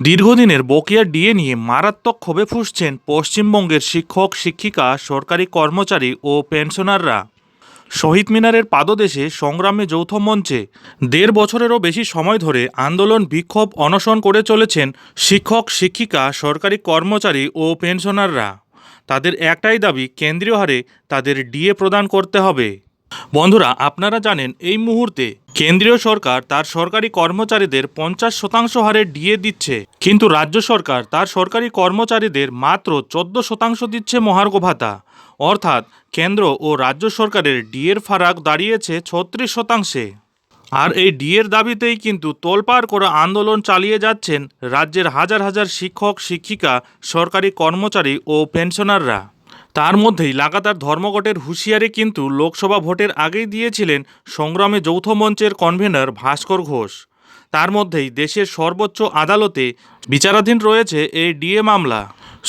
দীর্ঘদিনের বকেয়া ডিএ নিয়ে মারাত্মক ক্ষোভে ফুঁসছেন পশ্চিমবঙ্গের শিক্ষক, শিক্ষিকা, সরকারি কর্মচারী ও পেনশনাররা। শহীদ মিনারের পাদদেশে সংগ্রামে যৌথ মঞ্চে দেড় বছরেরও বেশি সময় ধরে আন্দোলন, বিক্ষোভ, অনশন করে চলেছেন শিক্ষক, শিক্ষিকা, সরকারি কর্মচারী ও পেনশনাররা। তাদের একটাই দাবি, কেন্দ্রীয় হারে তাদের ডিএ প্রদান করতে হবে। বন্ধুরা, আপনারা জানেন, এই মুহূর্তে কেন্দ্রীয় সরকার তার সরকারি কর্মচারীদের পঞ্চাশ শতাংশ হারে ডিএ দিচ্ছে, কিন্তু রাজ্য সরকার তার সরকারি কর্মচারীদের মাত্র চোদ্দ শতাংশ দিচ্ছে মহার্ঘ ভাতা। অর্থাৎ কেন্দ্র ও রাজ্য সরকারের ডিএর ফারাক দাঁড়িয়েছে ছত্রিশ শতাংশে। আর এই ডিএর দাবিতেই কিন্তু তোলপাড় করে আন্দোলন চালিয়ে যাচ্ছেন রাজ্যের হাজার হাজার শিক্ষক, শিক্ষিকা, সরকারি কর্মচারী ও পেনশনাররা। তার মধ্যেই লাগাতার ধর্মঘটের হুঁশিয়ারি কিন্তু লোকসভা ভোটের আগেই দিয়েছিলেন সংগ্রামে যৌথ মঞ্চের কনভেনর ভাস্কর ঘোষ। তার মধ্যেই দেশের সর্বোচ্চ আদালতে বিচারাধীন রয়েছে এই ডিএ মামলা।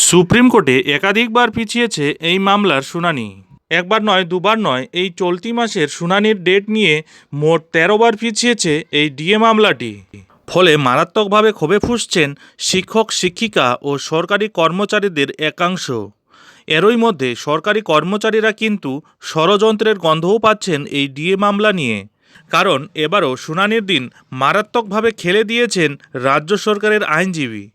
সুপ্রিম কোর্টে একাধিকবার পিছিয়েছে এই মামলার শুনানি। একবার নয়, দুবার নয়, এই চলতি মাসের শুনানির ডেট নিয়ে মোট তেরোবার পিছিয়েছে এই ডিএ মামলাটি। ফলে মারাত্মকভাবে ক্ষোভে ফুঁসছেন শিক্ষক, শিক্ষিকা ও সরকারি কর্মচারীদের একাংশ। এরই মধ্যে সরকারি কর্মচারীরা কিন্তু ষড়যন্ত্রের গন্ধও পাচ্ছেন এই ডিএ মামলা নিয়ে। কারণ এবারও শুনানির দিন মারাত্মকভাবে খেলে দিয়েছেন রাজ্য সরকারের আইনজীবী।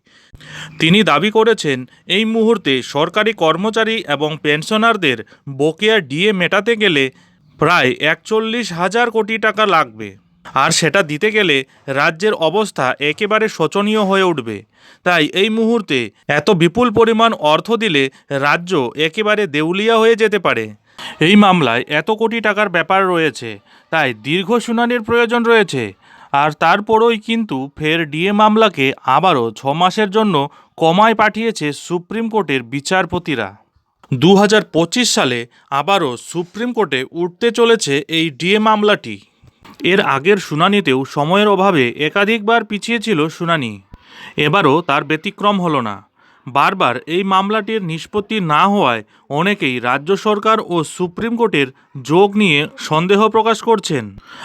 তিনি দাবি করেছেন, এই মুহূর্তে সরকারি কর্মচারী এবং পেনশনারদের বকেয়া ডিএ মেটাতে গেলে প্রায় একচল্লিশ হাজার কোটি টাকা লাগবে। আর সেটা দিতে গেলে রাজ্যের অবস্থা একেবারে শোচনীয় হয়ে উঠবে। তাই এই মুহূর্তে এত বিপুল পরিমাণ অর্থ দিলে রাজ্য একেবারে দেউলিয়া হয়ে যেতে পারে। এই মামলায় এত কোটি টাকার ব্যাপার রয়েছে, তাই দীর্ঘ শুনানির প্রয়োজন রয়েছে। আর তারপরই কিন্তু ফের ডিএ মামলাকে আবারও ছ মাসের জন্য কমায় পাঠিয়েছে সুপ্রিম কোর্টের বিচারপতিরা। দু হাজার পঁচিশ সালে আবারও সুপ্রিম কোর্টে উঠতে চলেছে এই ডিএ মামলাটি। এর আগের শুনানিতেও সময়ের অভাবে একাধিকবার পিছিয়েছিল শুনানি। এবারও তার ব্যতিক্রম হলো না। বারবার এই মামলাটির নিষ্পত্তি না হওয়ায় অনেকেই রাজ্য সরকার ও সুপ্রিম কোর্টের যোগ নিয়ে সন্দেহ প্রকাশ করছেন।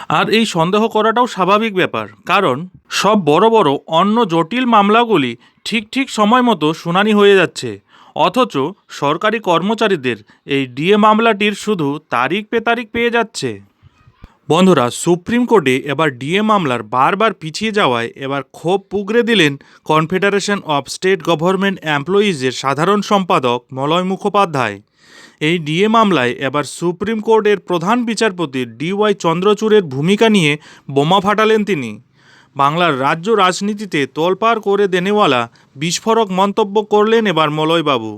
আর এই সন্দেহ করাটাও স্বাভাবিক ব্যাপার, কারণ সব বড় বড়, অন্য জটিল মামলাগুলি ঠিক ঠিক সময় মতো শুনানি হয়ে যাচ্ছে। অথচ সরকারি কর্মচারীদের এই ডিএ মামলাটির শুধু তারিখ পে তারিখ পেয়ে যাচ্ছে। বন্ধুরা, সুপ্রিম কোর্টে এবার ডিএ মামলার বারবার পিছিয়ে যাওয়ায় এবার ক্ষোভ পুগড়ে দিলেন কনফেডারেশন অফ স্টেট গভর্নমেন্ট এমপ্লয়িজের সাধারণ সম্পাদক মলয় মুখোপাধ্যায়। এই ডিএ মামলায় এবার সুপ্রিম কোর্টের প্রধান বিচারপতি ডিওয়াই চন্দ্রচূড়ের ভূমিকা নিয়ে বোমা ফাটালেন তিনি। বাংলার রাজ্য রাজনীতিতে তোলপাড় করে দেনেওয়ালা বিস্ফোরক মন্তব্য করলেন এবার মলয়বাবু।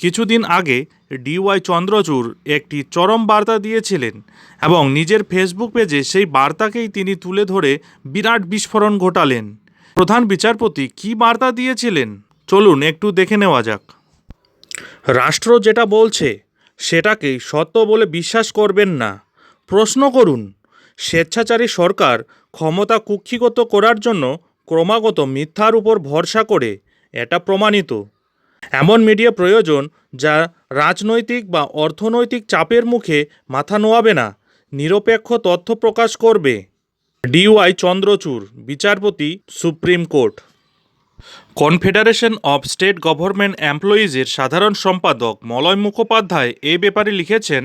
কিছুদিন আগে ডিওয়াই চন্দ্রচূড় একটি চরম বার্তা দিয়েছিলেন এবং নিজের ফেসবুক পেজে সেই বার্তাকেই তিনি তুলে ধরে বিরাট বিস্ফোরণ ঘটালেন। প্রধান বিচারপতি কী বার্তা দিয়েছিলেন? চলুন একটু দেখে নেওয়া যাক। রাষ্ট্র যেটা বলছে, সেটাকেই সত্য বলে বিশ্বাস করবেন না। প্রশ্ন করুন, স্বেচ্ছাচারী সরকার ক্ষমতা কুক্ষিগত করার জন্য ক্রমাগত মিথ্যার উপর ভরসা করে, এটা প্রমাণিত। এমন মিডিয়া প্রয়োজন যা রাজনৈতিক বা অর্থনৈতিক চাপের মুখে মাথা নোয়াবে না, নিরপেক্ষ তথ্য প্রকাশ করবে। ডিওয়াই চন্দ্রচূড়, বিচারপতি, supreme court. Confederation of state government এমপ্লয়িজের সাধারণ সম্পাদক মলয় মুখোপাধ্যায় এ ব্যাপারে লিখেছেন,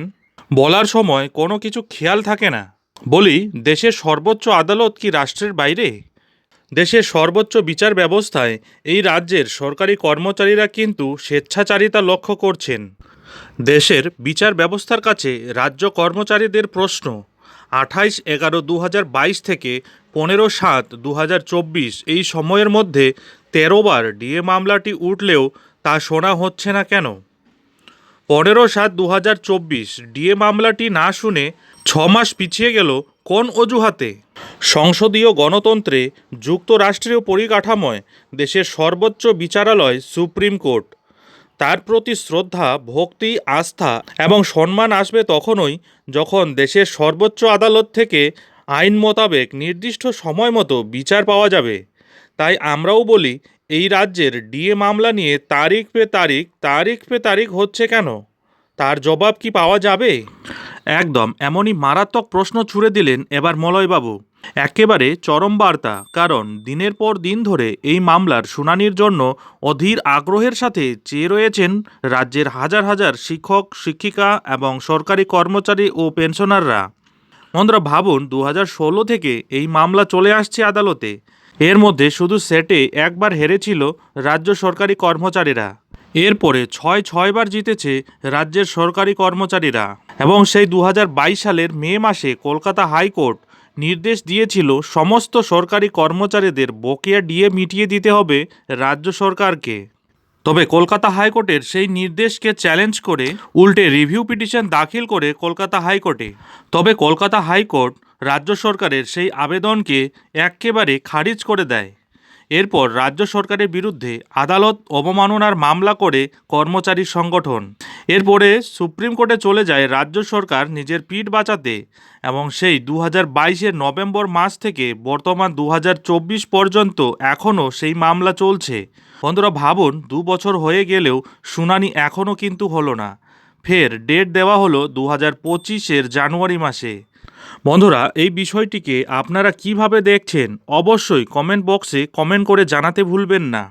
বলার সময় কোনো কিছু খেয়াল থাকে না। বলি, দেশের সর্বোচ্চ আদালত কি রাষ্ট্রের বাইরে? দেশের সর্বোচ্চ বিচার ব্যবস্থায় এই রাজ্যের সরকারি কর্মচারীরা কিন্তু স্বেচ্ছাচারিতা লক্ষ্য করছেন। দেশের বিচার ব্যবস্থার কাছে রাজ্য কর্মচারীদের প্রশ্ন। আঠাইশ এগারো দু থেকে পনেরো সাত দু এই সময়ের মধ্যে তেরোবার ডিএ মামলাটি উঠলেও তা শোনা হচ্ছে না কেন? পনেরো সাত দু হাজার চব্বিশ ডিএ মামলাটি না শুনে ছ মাস পিছিয়ে গেল কোন অজুহাতে? সংসদীয় গণতন্ত্রে যুক্তরাষ্ট্রীয় পরিকাঠামোয়, দেশের সর্বোচ্চ বিচারালয়, সুপ্রিম কোর্ট। তার প্রতি শ্রদ্ধা, ভক্তি, আস্থা এবং সম্মান আসবে তখনই যখন দেশের সর্বোচ্চ আদালত থেকে আইন মোতাবেক নির্দিষ্ট সময় মতো বিচার পাওয়া যাবে। তাই আমরাও বলি এই রাজ্যের ডিএ মামলা নিয়ে তারিখ পে তারিখ তারিখ পে তারিখ হচ্ছে কেন? তার জবাব কি পাওয়া যাবে? একদম, এমনই মারাত্মক প্রশ্ন ছুড়ে দিলেন এবার মলয়বাবু। একেবারে চরম বার্তা, কারণ দিনের পর দিন ধরে এই মামলার শুনানির জন্য অধীর আগ্রহের সাথে চেয়ে রয়েছেন রাজ্যের হাজার হাজার শিক্ষক, শিক্ষিকা এবং সরকারি কর্মচারী ও পেনশনাররা। বন্ধুরা ভাবুন দু থেকে এই মামলা চলে আসছে আদালতে। এর মধ্যে শুধু সেটে একবার হেরেছিল রাজ্য সরকারি কর্মচারীরা। এরপরে ছয় ছয়বার জিতেছে রাজ্যের সরকারি কর্মচারীরা এবং সেই দু হাজার বাইশ সালের মে মাসে কলকাতা হাইকোর্ট নির্দেশ দিয়েছিল সমস্ত সরকারি কর্মচারীদের বকেয়া ডিএ মিটিয়ে দিতে হবে রাজ্য সরকারকে। তবে কলকাতা হাইকোর্টের সেই নির্দেশকে চ্যালেঞ্জ করে উল্টে রিভিউ পিটিশন দাখিল করে কলকাতা হাইকোর্টে। তবে কলকাতা হাইকোর্ট রাজ্য সরকারের সেই আবেদনকে একেবারে খারিজ করে দেয়। এরপর রাজ্য সরকারের বিরুদ্ধে আদালত অবমাননার মামলা করে কর্মচারী সংগঠন। এরপরে সুপ্রিম কোর্টে চলে যায় রাজ্য সরকার নিজের পিঠ বাঁচাতে এবং সেই দু হাজার নভেম্বর মাস থেকে বর্তমান দু হাজার চব্বিশ পর্যন্ত এখনও সেই মামলা চলছে। বন্ধুরা, ভাবুন দু বছর হয়ে গেলেও শুনানি এখনও কিন্তু হলো না। ফের ডেট দেওয়া হলো দু হাজার জানুয়ারি মাসে। বন্ধুরা, এই বিষয়টিকে আপনারা কীভাবে দেখছেন অবশ্যই কমেন্ট বক্সে কমেন্ট করে জানাতে ভুলবেন না।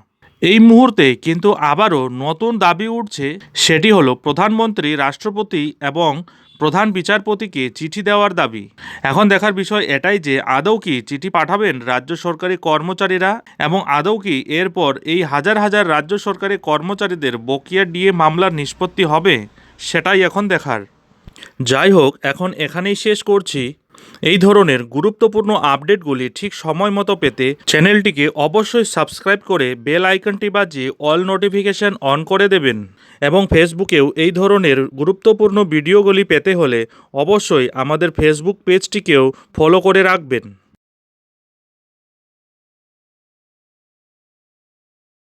এই মুহূর্তে কিন্তু আবারও নতুন দাবি উঠছে, সেটি হলো প্রধানমন্ত্রী, রাষ্ট্রপতি এবং প্রধান বিচারপতিকে চিঠি দেওয়ার দাবি। এখন দেখার বিষয় এটাই যে আদৌ কি চিঠি পাঠাবেন রাজ্য সরকারি কর্মচারীরা এবং আদৌ কি এরপর এই হাজার হাজার রাজ্য সরকারি কর্মচারীদের বকেয়া ডিএ মামলার নিষ্পত্তি হবে, সেটাই এখন দেখার। যাই হোক, এখন এখানেই শেষ করছি। এই ধরনের গুরুত্বপূর্ণ আপডেটগুলি ঠিক সময় মতো পেতে চ্যানেলটিকে অবশ্যই সাবস্ক্রাইব করে বেল আইকনটি বাজিয়ে অল নোটিফিকেশান অন করে দেবেন। এবং ফেসবুকেও এই ধরনের গুরুত্বপূর্ণ ভিডিওগুলি পেতে হলে অবশ্যই আমাদের ফেসবুক পেজটিকেও ফলো করে রাখবেন।